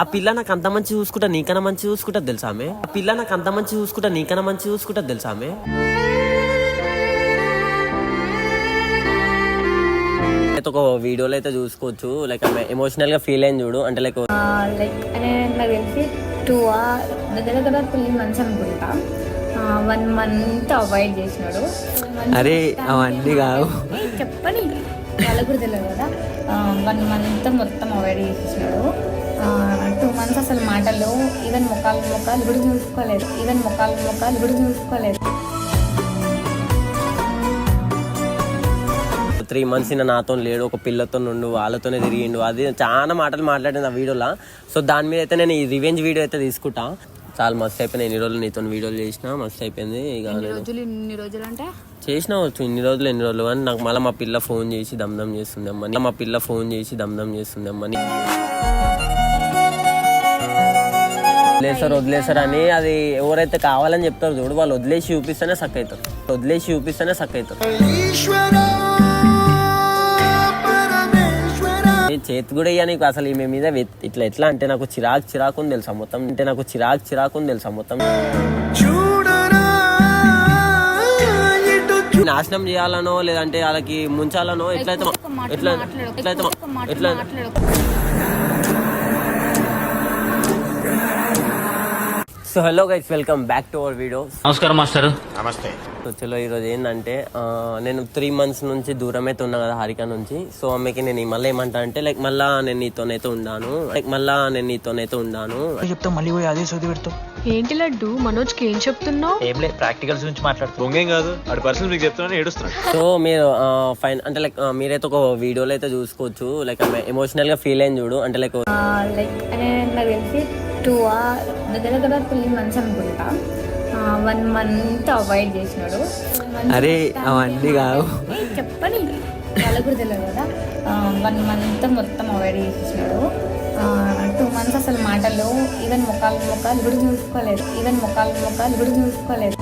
ఆ పిల్ల నాకు అంత మంచి చూసుకుంటా నీకన్నా మంచి చూసుకుంటా తెలుసా ఆమె? ఆ పిల్ల నాకు అంత మంచి చూసుకుంటా నీకన్నా మంచి చూసుకుంటా తెలుసా ఆమె? అయితే ఒక వీడియోలో అయితే చూసుకోవచ్చు లైక్ ఆమె ఎమోషనల్గా ఫీల్ అయింది చూడు అంటే లైక్ లైక్ నాకు తెలిసి టూ దగ్గర దగ్గర త్రీ మంత్స్ అనుకుంటా. వన్ మంత్ అవాయిడ్ చేసినాడు. అరే అవన్నీ కావు. చెప్పని వాళ్ళకు తెలియదు కదా. వన్ మంత్ మొత్తం అవాయిడ్ చేసేసినాడు టూ మంత్స్ అసలు మాటలు. ఈవెన్ ముఖాలు ముఖాలు కూడా చూసుకోలేదు. ఈవెన్ ముఖాలు ముఖాలు కూడా చూసుకోలేదు. త్రీ మంత్స్ ఇన్న నాతో లేడు ఒక పిల్లతో నుండు వాళ్ళతోనే తిరిగిండు. అది చాలా మాటలు మాట్లాడింది ఆ వీడియోలో. సో దాని మీద అయితే నేను ఈ రివెంజ్ వీడియో అయితే తీసుకుంటా. చాలా మస్తు అయిపోయింది ఎన్ని రోజులు నీతో వీడియోలు చేసిన మస్తు అయిపోయింది. ఇక రోజులు ఇన్ని రోజులు అంటే చేసిన వచ్చు. ఇన్ని రోజులు ఎన్ని రోజులు. కానీ నాకు మళ్ళీ మా పిల్ల ఫోన్ చేసి దమ్దం చేస్తుంది అమ్మని మా పిల్ల ఫోన్ చేసి దమ్దం చేస్తుంది అమ్మని వదిలేసారు వదిలేసారు అని అది ఎవరైతే కావాలని చెప్తారు చూడు వాళ్ళు వదిలేసి చూపిస్తేనే సక్ అవుతారు. వదిలేసి చూపిస్తేనే సక్ అవుతారు. చేతి కూడా ఇయ్య నీకు అసలు ఈమె మీద ఇట్లా ఎట్లా అంటే నాకు చిరాకు చిరాకు ఉంది తెలుసా మొత్తం. అంటే నాకు చిరాకు చిరాకు ఉంది తెలుసా మొత్తం. నాశనం చేయాలనో లేదంటే వాళ్ళకి ముంచాలనో ఎట్లయితే ఎట్లా ఎట్లయితే ఎట్లా so hello guys welcome back to our video నమస్కారం మాస్టర్. సో చలో ఈరోజు ఏంటంటే నేను త్రీ మంత్స్ నుంచి దూరం అయితే ఉన్నా కదా హారిక నుంచి. సో ఆమెకి నేను మళ్ళీ ఏమంటా అంటే లైక్ మళ్ళా నేను నీతోనైతే ఉన్నాను లైక్ మళ్ళా నేను నీతోనైతే ఉన్నాను చెప్తాం మళ్ళీ పోయి అదే సోది ఏంటి లడ్డు? మనోజ్కి ఏం చెప్తున్నావు? ఏం లేదు ప్రాక్టికల్స్ గురించి మాట్లాడుతాం దొంగేం కాదు వాడి పర్సనల్ మీకు చెప్తున్నాను ఏడుస్తున్నాడు. సో మీరు ఫైన్ అంటే లైక్ మీరైతే ఒక వీడియోలో అయితే చూసుకోవచ్చు. లైక్ ఎమోషనల్గా ఫీల్ అయింది చూడు. అంటే లైక్ లైక్ నాకు తెలిసి టూ దగ్గర దగ్గర త్రీ మంత్స్ అనుకుంటా. వన్ మంత్ అవాయిడ్ చేసినాడు. అరే అవన్నీ కావు. ఏ, చెప్పని వాళ్ళకు కూడా తెలియదు కదా. వన్ మంత్ మొత్తం అవాయిడ్ చేసేసినాడు టూ మంత్స్ అసలు మాటలు ఈవెన్ ముఖాలు ముఖాలు కూడా చూసుకోలేదు. ఈవెన్ ముఖాలు ముఖాలు కూడా చూసుకోలేదు.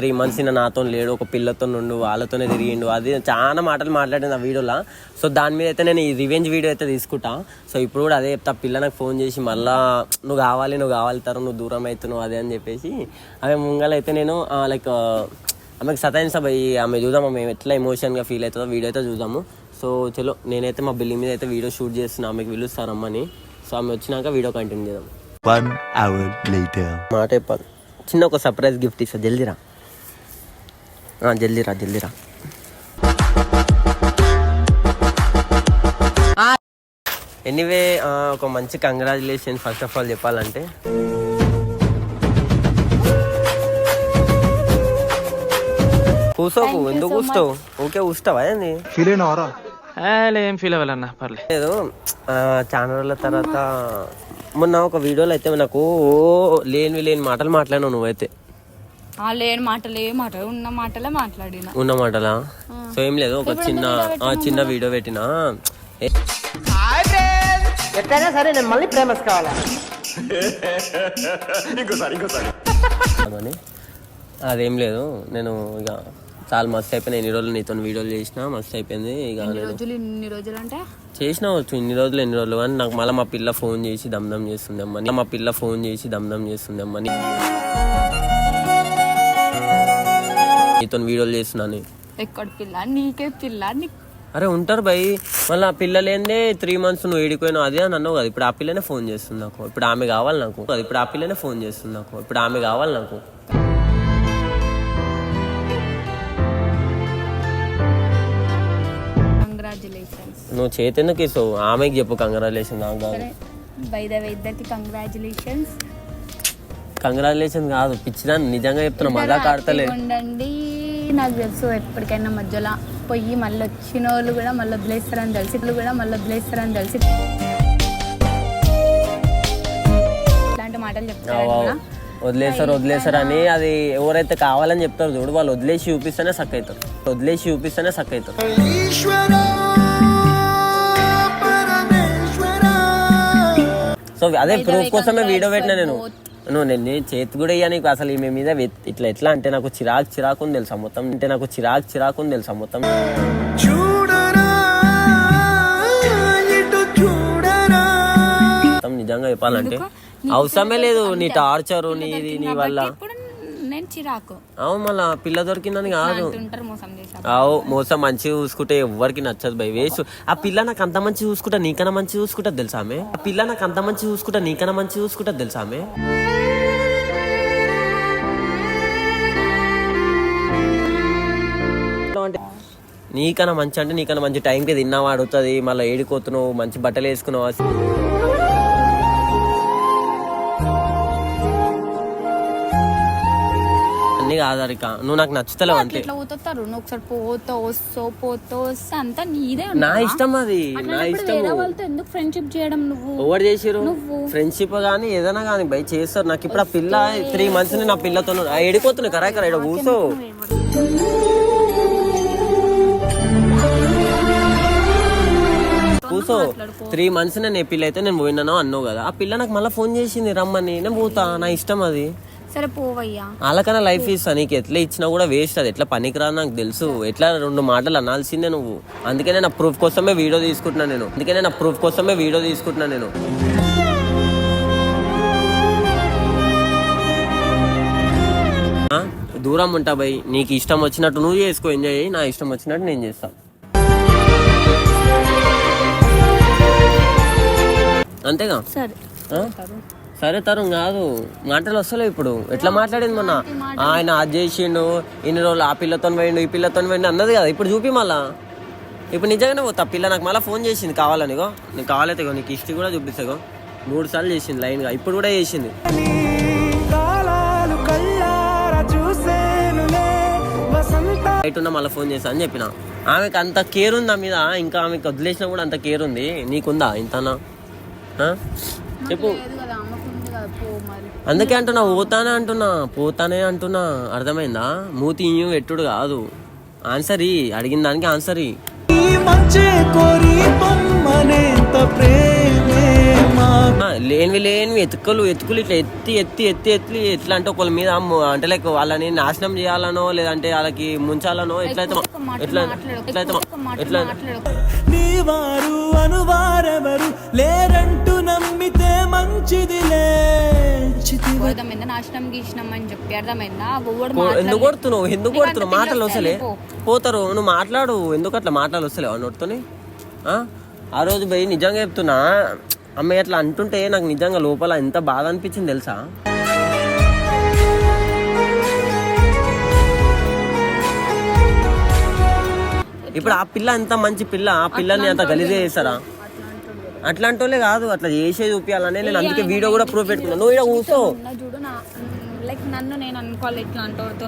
త్రీ మంత్స్ ఇన్న నాతో లేడు ఒక పిల్లతో నుండు వాళ్ళతోనే తిరిగిండు. అది చాలా మాటలు మాట్లాడింది ఆ వీడియోలో. సో దాని మీద అయితే నేను ఈ రివెంజ్ వీడియో అయితే తీసుకుంటా. సో ఇప్పుడు కూడా అదే చెప్తా పిల్ల నాకు ఫోన్ చేసి మళ్ళా నువ్వు కావాలి నువ్వు కావాలి తరం నువ్వు దూరం అవుతున్నావు అదే అని చెప్పేసి. ఆమె ముంగలైతే నేను లైక్ ఆమెకు సతాయిస్తా పోయి ఆమె చూద్దాం ఆమె ఎట్లా ఎమోషన్గా ఫీల్ అవుతుందో వీడియో అయితే చూద్దాము. సో చలో నేనైతే మా బిల్డింగ్ మీద అయితే వీడియో షూట్ చేస్తున్నా ఆమెకు పిలుస్తారమ్మని సో ఆమె వచ్చినాక వీడియో కంటిన్యూ చేద్దాం. One hour later. మాట చెప్పాలి చిన్న ఒక సర్ప్రైజ్ గిఫ్ట్ ఇస్తా జల్దీరా. ఆ, జల్దీరా జల్దీరా ఎనీవే ఒక మంచి కంగ్రాచులేషన్ ఫస్ట్ ఆఫ్ ఆల్ చెప్పాలంటే. కూసోకు ఎందుకు కూస్తావు? ఓకే కూస్తావా ఏంది? ఫీల్ అయినవారా ఏం ఫీల్ అవ్వాలన్నా పర్లే. లేదు ఆ, చాలా రోజుల తర్వాత మొన్న ఒక వీడియోలో అయితే నాకు ఓ లేనివి లేని మాటలు మాట్లాడినావు నువ్వైతే. లేని మాటలు ఏ మాటలు ఉన్న మాటలే మాట్లాడిన. ఉన్న మాటలా? సో ఏం లేదు ఒక చిన్న ఆ, చిన్న వీడియో పెట్టినా? ఏ- అని. అదేం లేదు నేను ఇక చాలా మస్తు అయిపోయింది ఎన్ని రోజులు నీతో వీడియోలు చేసిన మస్తు అయిపోయింది ఇక నేను రోజులు ఇన్ని రోజులు అంటే చేసిన వచ్చు ఇన్ని రోజులు ఎన్ని రోజులు కానీ నాకు మళ్ళీ మా పిల్ల ఫోన్ చేసి దమ్దం చేస్తుంది అమ్మని మా పిల్ల ఫోన్ చేసి దమ్దం చేస్తుంది అమ్మని నీతో వీడియోలు చేస్తున్నాను ఎక్కడ పిల్ల నీకే పిల్ల అరే ఉంటారు భయ్ మళ్ళీ ఆ పిల్లలేందే త్రీ మంత్స్ నువ్వు ఏడిపోయినావు అదే అని అన్నావు కదా. ఇప్పుడు ఆ పిల్లనే ఫోన్ చేస్తుంది నాకు. ఇప్పుడు ఆమె కావాలి నాకు. అది ఇప్పుడు ఆ పిల్లనే ఫోన్ చేస్తుంది నాకు. ఇప్పుడు ఆమె కావాలి నాకు. కంగ్రాచులేషన్స్ నువ్వు చేతెందుకు ఇస్తావు? ఆమెకి చెప్పు కంగ్రాచులేషన్ నాకు కాదు. బై ద వే ఇద్దరికి కంగ్రాచులేషన్స్ కంగ్రాచులేషన్ కాదు. పిచ్చిదాన్ని నిజంగా చెప్తున్నా. మజా కాడతలేదు ఉండండి. నాకు తెలుసు ఎప్పటికైనా మధ్యలో పోయి మళ్ళీ వచ్చిన వాళ్ళు కూడా మళ్ళీ వదిలేస్తారని తెలిసి ఇట్లు కూడా మళ్ళీ వదిలేస్తారని తెలిసి. ఇట్లాంటి మాటలు చెప్తారు వదిలేస్తారు వదిలేస్తారు అని అది ఎవరైతే కావాలని చెప్తారు చూడు వాళ్ళు వదిలేసి చూపిస్తేనే సక్ అవుతారు. వదిలేసి చూపిస్తేనే సక్ అవుతారు. సో అదే ప్రూఫ్ కోసమే వీడియో పెట్టినా నేను. నువ్వు నేను నేను చేతి కూడా ఇయ్యా నీకు. అసలు ఈమె మీద ఇట్లా ఎట్లా అంటే నాకు చిరాకు చిరాకు ఉంది తెలుసా మొత్తం. అంటే నాకు చిరాకు చిరాకు ఉంది తెలుసా మొత్తం. నిజంగా చెప్పాలంటే అవసరమే లేదు నీ టార్చర్ నీది నీ వల్ల. చిరాకు. అవును మళ్ళా పిల్ల దొరికిందని కాదు. అవు మోసం మంచిగా చూసుకుంటే ఎవరికి నచ్చదు భయ వేసు ఆ పిల్ల నాకు అంత మంచి చూసుకుంటా నీకన్నా మంచి చూసుకుంటా తెలుసామే ఆ పిల్ల నాకు అంత మంచి చూసుకుంటా నీకన్నా మంచి చూసుకుంటా తెలుసామే నీకన్నా మంచి అంటే నీకన్నా మంచి టైంకి తిన్నావా అడుగుతుంది మళ్ళీ ఏడిపోతున్నావు మంచి బట్టలు వేసుకున్నావు? అన్ని కాదరిక నువ్వు నాకు నచ్చుతలేవు అంతే ఇట్లా పోతారు? నువ్వు ఒకసారి పోతో వస్తో పోతో వస్తే అంతా నీదే నా? ఇష్టం అది. నా ఇష్టం వేరే వాళ్ళతో ఎందుకు ఫ్రెండ్షిప్ చేయడం నువ్వు? ఓవర్ చేసిరు నువ్వు. ఫ్రెండ్షిప్ కానీ ఏదైనా కానీ బై చేస్తారు. నాకు ఇప్పుడు ఆ పిల్ల త్రీ మంత్స్ నా పిల్లతో ఎడిపోతున్నాయి కరా ఇక్కడ ఇక్కడ కూర్చో. కూర్చో త్రీ మంత్స్ నేను ఏ పిల్ల అయితే నేను పోయినానో అన్నావు కదా. ఆ పిల్ల నాకు మళ్ళీ ఫోన్ చేసింది రమ్మని నేను పోతా నా ఇష్టం అది. సరే పోవయ్యా. వాళ్ళకన్నా లైఫ్ ఇస్తా నీకు ఎట్లా ఇచ్చినా కూడా వేస్ట్ అది. ఎట్లా పనికిరాదు నాకు తెలుసు. ఎట్లా రెండు మాటలు అనాల్సిందే నువ్వు. అందుకనే నా ప్రూఫ్ కోసమే వీడియో తీసుకుంటున్నా నేను. అందుకనే నా ప్రూఫ్ కోసమే వీడియో తీసుకుంటున్నా నేను? దూరం ఉంటా బై. నీకు ఇష్టం వచ్చినట్టు నువ్వు చేసుకో. ఎంజాయ్ నా ఇష్టం వచ్చినట్టు నేను చేస్తా. అంతేగా? సరే. తరుణ్ కాదు మాటలు వస్తలేవు ఇప్పుడు. ఎట్లా మాట్లాడింది మొన్న? ఆయన అది చేసిండు ఇన్ని రోజులు ఆ పిల్లతో పోయిండు ఈ పిల్లతో పోయిండు అన్నది కదా ఇప్పుడు చూపి మళ్ళా. ఇప్పుడు నిజంగానే పోతా పిల్ల నాకు మళ్ళీ ఫోన్ చేసింది కావాలనిగో నీకు కావాలైతే ఇగో నీకు హిస్టరీ కూడా చూపిస్తాగో మూడు సార్లు చేసింది లైన్గా ఇప్పుడు కూడా చేసింది. బయట ఉన్న మళ్ళీ ఫోన్ చేస్తా అని చెప్పిన. ఆమెకు అంత కేర్ ఉంది నా మీద? ఇంకా ఆమెకు వదిలేసినా కూడా అంత కేర్ ఉంది నీకుందా ఇంతనా? చెప్పు. అందుకే అంటున్నా పోతానే అంటున్నా పోతానే అంటున్నా. అర్థమైందా? మూతి ఇయ్యు ఎట్టుడు కాదు. ఆన్సర్ ఈ అడిగిన దానికి ఆన్సర్ ఈ లేనివి లేనివి ఎత్తుకలు ఎత్తుకులు ఇట్లా ఎత్తి ఎత్తి ఎత్తి ఎత్తి ఎట్లా అంటే ఒకళ్ళ మీద అంటే లైక్ వాళ్ళని నాశనం చేయాలనో లేదంటే వాళ్ళకి ముంచాలనో ఎట్లయితే ఎట్లా ఎట్లయితే ఎట్లా నీవారు అనువారెవరు లేరంటూ నమ్మితే మంచిదిలే. అర్థమైందా నాశనం గీసినాం అని చెప్పి అర్థమైందా? ఒవ్వడు కో- మాట్లాడలేదు. ఎందుకు కొడుతున్నావు? ఎందుకు కొడుతున్నావు? మాటలు వస్తలే. పోతారు నువ్వు మాట్లాడు. ఎందుకు అట్లా మాటలు వస్తలేవు? నోటితోని ఆ? ఆ రోజు పోయి నిజంగా చెప్తున్నా అమ్మాయి అట్లా అంటుంటే నాకు నిజంగా లోపల ఎంత బాధ అనిపించింది తెలుసా? ఇప్పుడు ఆ పిల్ల ఎంత మంచి పిల్ల ఆ పిల్లని అంత గలీజే చేస్తారా? అట్లాంటి వాళ్ళే కాదు అట్లా చేసే చూపించాలనే నేను అందుకే వీడియో కూడా ప్రూఫ్ పెట్టుకున్నా. నువ్వు ఇక్కడ కూర్చో. ఉన్నా చూడు నా లైక్ నన్ను నేను అనుకోవాలి ఇట్లా అంటోతో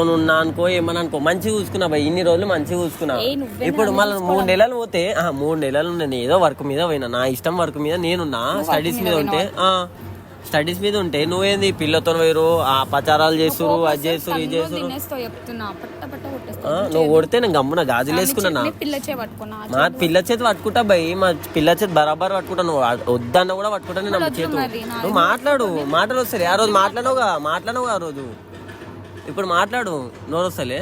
నువ్వు ఉన్నా అనుకో ఏమని అనుకో. మంచిగా చూసుకున్నా భయ్ ఇన్ని రోజులు మంచిగా చూసుకున్నా. నువ్వే ఇప్పుడు మళ్ళీ మూడు నెలలు పోతే మూడు నెలలు నేను ఏదో వర్క్ మీద పోయినా నా ఇష్టం వర్క్ మీద నేనున్నా స్టడీస్ మీద ఉంటే స్టడీస్ మీద ఉంటే నువ్వేంది పిల్లతో పోయిరు ఆ పచారాలు చేస్తురు అది చేస్తురు ఇది చేస్తురు నువ్వు కొడితే నేను గమ్మున గాజులు వేసుకున్నా. మా పిల్ల చేతి పట్టుకుంటా భయ్ మా పిల్ల చేతి బరాబర్ పట్టుకుంటా నువ్వు వద్దన్న కూడా పట్టుకుంటా నేను చేతు. నువ్వు మాట్లాడు మాటలు వస్తాయి ఆ రోజు మాట్లాడవుగా మాట్లాడవుగా ఆ రోజు. ఇప్పుడు మాట్లాడు నోరు వస్తలే?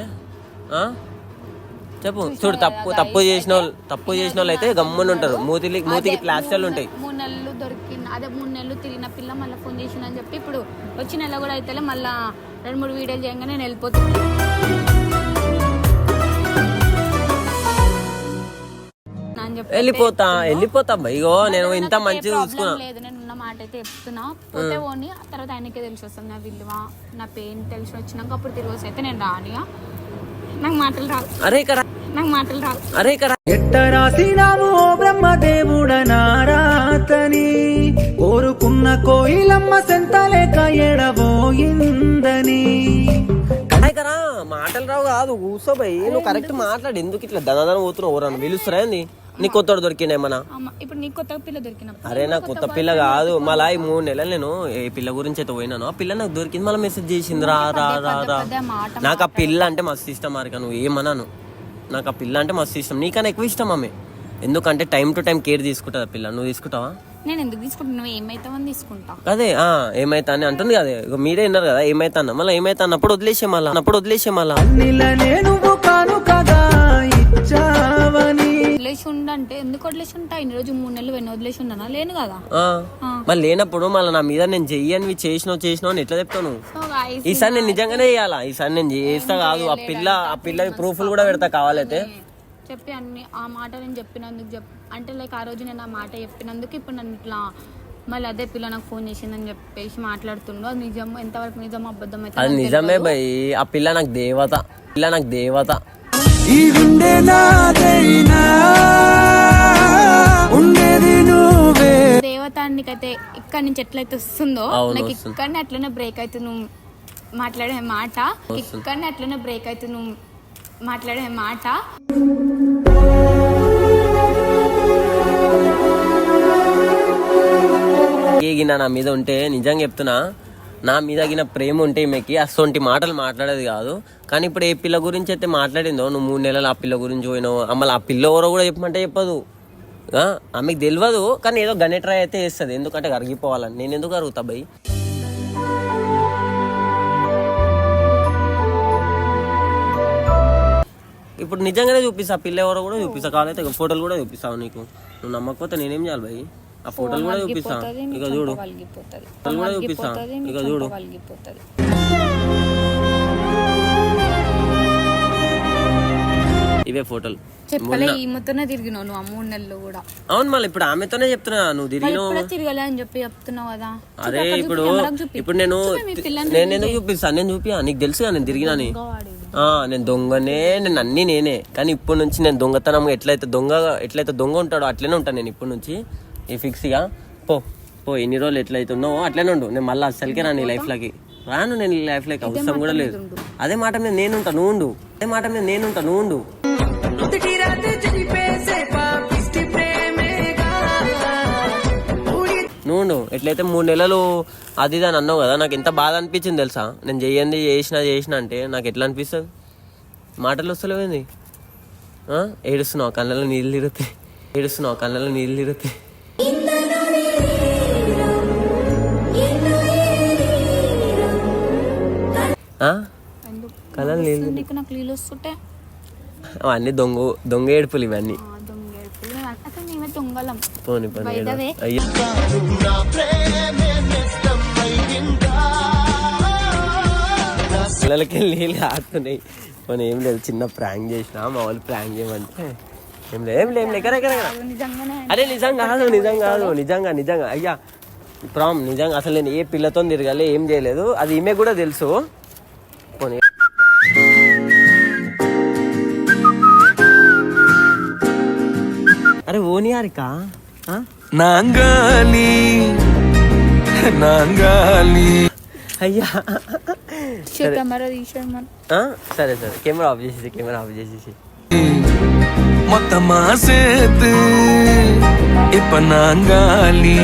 చెప్పు. చూడు తప్పు తప్పు చేసిన వాళ్ళు తప్పు చేసిన వాళ్ళు అయితే గమ్మున ఉంటారు. మూతికి మూతికి ప్లాస్టర్లు ఉంటాయి. అదే మూడు నెలలు తిరిగిన పిల్ల మళ్ళీ ఫోన్ చేసిందని చెప్పి ఇప్పుడు వచ్చి నెల కూడా అయితే మళ్ళీ రెండు మూడు వీడియోలు చేయగానే నేను వెళ్ళిపోతున్నా. అని చెప్పి వెళ్ళిపోతా వెళ్ళిపోతా. ఇగో నేను ఇంత మంచిగా ప్రాబ్లం చూసుకున్నా. లేదు నేను ఉన్న మాట అయితే చెప్తున్నా. పోతే పోనీ ఆ తర్వాత ఆయనకే తెలిసి వస్తుంది నా విలువ నా పెయిన్ తెలిసి వచ్చినాక అప్పుడు తిరిగి వస్తే అయితే నేను రానిగా నాకు మాటలు రావు. అరే ఇక్కడ. నాకు మాటలు రావు. అరే ఇక్కడ. ఎట్ట రాసినావు ఓ బ్రహ్మదేవుడ నారాతని? కోరుకున్న కోయిలమ్మ సెంతలేక ఎడబోయిందని కాదు భయ్ నువ్వు కరెక్ట్ మాట్లాడు. ఎందుకు ఇట్లా దనదన పోతున్నావు? ఎవరన్నా పిలుస్తారా ఏంది? నీ కొత్తడు దొరికిందేమన్నా అమ్మ ఇప్పుడు నీకు కొత్త పిల్ల దొరికినప్పుడు అరే నా కొత్త పిల్ల కాదు. మళ్ళా ఈ మూడు నెలలు నేను ఏ పిల్ల గురించి అయితే పోయినాను ఆ పిల్ల నాకు దొరికింది. మళ్ళీ మెసేజ్ చేసింది. రా రా రా రా. నాకు ఆ పిల్ల అంటే మస్తు ఇష్టం మారిక నువ్వు ఏమన్నాను? నాకు ఆ పిల్ల అంటే మస్తు ఇష్టం. నీకన్నా ఎక్కువ ఇష్టం ఆమె ఎందుకంటే టైం టు టైం కేర్ తీసుకుంటుంది ఆ పిల్ల. నువ్వు తీసుకుంటావా? నేను ఎందుకు ఏమైతావని తీసుకుంటా. అదే ఆ ఏమైతా అని అంటుంది కదా ఇగో మీరే విన్నారు కదా ఏమైతా అన్న మళ్ళీ ఏమైతా అన్నప్పుడు వదిలేసే మళ్ళా అన్నప్పుడు వదిలేసే మళ్ళా. నువ్వు వదిలేసి ఉండంటే ఎందుకు వదిలేసి ఉంటా? ఇన్ని రోజు మూడు నెలలు వెన్ను వదిలేసి ఉండనా? లేను కదా. ఆ. మరి లేనప్పుడు మళ్ళీ నా మీద నేను చెయ్యనివి చేసినావు చేసినావు అని ఎట్లా చెప్తాను సో guys, ఈసారి నేను నిజంగానే చేయాలా? ఈసారి నేను చేస్తా కాదు ఆ పిల్ల ఆ పిల్ల ప్రూఫ్లు కూడా పెడతా కావాలైతే. చెప్పి అన్ని ఆ మాట నేను చెప్పినందుకు చెప్ అంటే లైక్ ఆ రోజు నేను ఆ మాట చెప్పినందుకు ఇప్పుడు నన్ను ఇట్లా మళ్ళీ అదే పిల్ల నాకు ఫోన్ చేసిందని చెప్పేసి మాట్లాడుతుండో. అది నిజం ఎంతవరకు నిజం అబద్ధం అయితే అది నాకు నిజమే తెలియదు. భయ్ ఆ పిల్ల నాకు దేవత పిల్ల నాకు దేవత. ఈ గుండె నాదైనా ఉండేది నువ్వే. దేవతానికైతే ఇక్కడ నుంచి ఎట్లయితే వస్తుందో అవును, నాకు వస్తుంది. ఇక్కడనే అట్లనే బ్రేక్ అవుతూ నువ్వు మాట్లాడే మాట ఇక్కడనే అట్లనే బ్రేక్ అవుతూ నువ్వు మాట్లాడే మాట. ఏగిన నా మీద ఉంటే నిజంగా చెప్తున్నా నా మీద గిన ప్రేమ ఉంటే ఈమెకి అసొంటి మాటలు మాట్లాడేది కాదు. కానీ ఇప్పుడు ఏ పిల్ల గురించి అయితే మాట్లాడిందో నువ్వు మూడు నెలలు ఆ పిల్ల గురించి పోయినావు అమ్మలు ఆ పిల్ల ఎవరో కూడా చెప్పమంటే చెప్పదు. ఆ, ఆమెకు తెలియదు కానీ ఏదో గనే ట్రై అయితే వేస్తుంది ఎందుకంటే కరిగిపోవాలని. నేను ఎందుకు కరుగుతా భయ్ ఇప్పుడు నిజంగానే చూపిస్తా ఆ పిల్ల ఎవరో కూడా చూపిస్తా కావాలైతే ఫోటోలు కూడా చూపిస్తావు నీకు? నువ్వు నమ్మకపోతే నేనేం చేయాలి భయ్ ఆ ఫోటోలు కూడా చూపిస్తా. ఇక చూడు. ఫోటోలు కూడా చూపిస్తా. ఇక చూడు. ఇవే ఫోటోలు. చెప్పలే ఈ మొత్తనే తిరిగినావు నువ్వు ఆ మూడు నెలలు కూడా. అవును మళ్ళీ ఇప్పుడు ఆమెతోనే చెప్తున్నా. నువ్వు తిరిగినావు. ఇప్పుడే తిరగలే అని చెప్పి చెప్తున్నావు కదా. అరే ఇప్పుడు. ఇప్పుడు నేను నేను ఎందుకు చూపిస్తాను నేను చూపియా? నీకు తెలుసుగా నేను తిరిగినాని. ఆ, నేను దొంగనే నేను అన్ని నేనే. కానీ ఇప్పటి నుంచి నేను దొంగతనం ఎట్లయితే దొంగ ఎట్లయితే దొంగ ఉంటాడో అట్లనే ఉంటాను నేను ఇప్పటి నుంచి. ఈ ఫిక్స్గా పో పో ఎన్ని రోజులు ఎట్లయితే ఉన్నావో అట్లనే ఉండు. నేను మళ్ళీ అస్సలకే రాను నీ లైఫ్లోకి రాను నేను ఈ లైఫ్లోకి అవసరం కూడా లేదు. అదే మాట మీద నేనుంటా నువ్వు ఉండు. అదే మాట మీద నేనుంటా నువ్వు ఉండు. నువ్వు ఎట్లయితే మూడు నెలలు అది ఇది అని అన్నావు కదా నాకు ఎంత బాధ అనిపించింది తెలుసా? నేను చెయ్యంది చేసిన చేసిన అంటే నాకు ఎట్లా అనిపిస్తుంది? మాటలు వస్తలేవేంది? ఏడుస్తున్నావు కళ్ళలో నీళ్ళు తిరుగుతాయి. ఏడుస్తున్నావు కళ్ళలో నీళ్ళు తిరుగుతాయి. నీకు నీళ్ళు వస్తుంటే? అవన్నీ దొంగ దొంగ ఏడుపులు ఇవన్నీ. పోని పని పిల్లలకి నీళ్ళు ఆడుతున్నాయి. మనం ఏం లేదు చిన్న ప్రాంక్ చేసినా మా వాళ్ళు ప్రాంక్ చేయమంటే. ఏం లేదు ఏం లేదు ఎక్కడ ఎక్కడ అరే నిజం కాదు నిజం కాదు నిజంగా నిజంగా. అయ్యా ప్రామ్ నిజంగా. అసలు నేను ఏ పిల్లతో తిరగాలి ఏం చేయలేదు. అది ఈమె కూడా తెలుసు. ಯಾರಿಕ ನಾಂಗಾಲಿ నాంగాలి. అయ్యా. కెమెరా సరే సరే. కెమెరా ఆఫ్ చేసేసి కెమెరా ఆఫ్ చేసేసి మొత్తం మాసేత్ ఇప్ప నాంగాలి.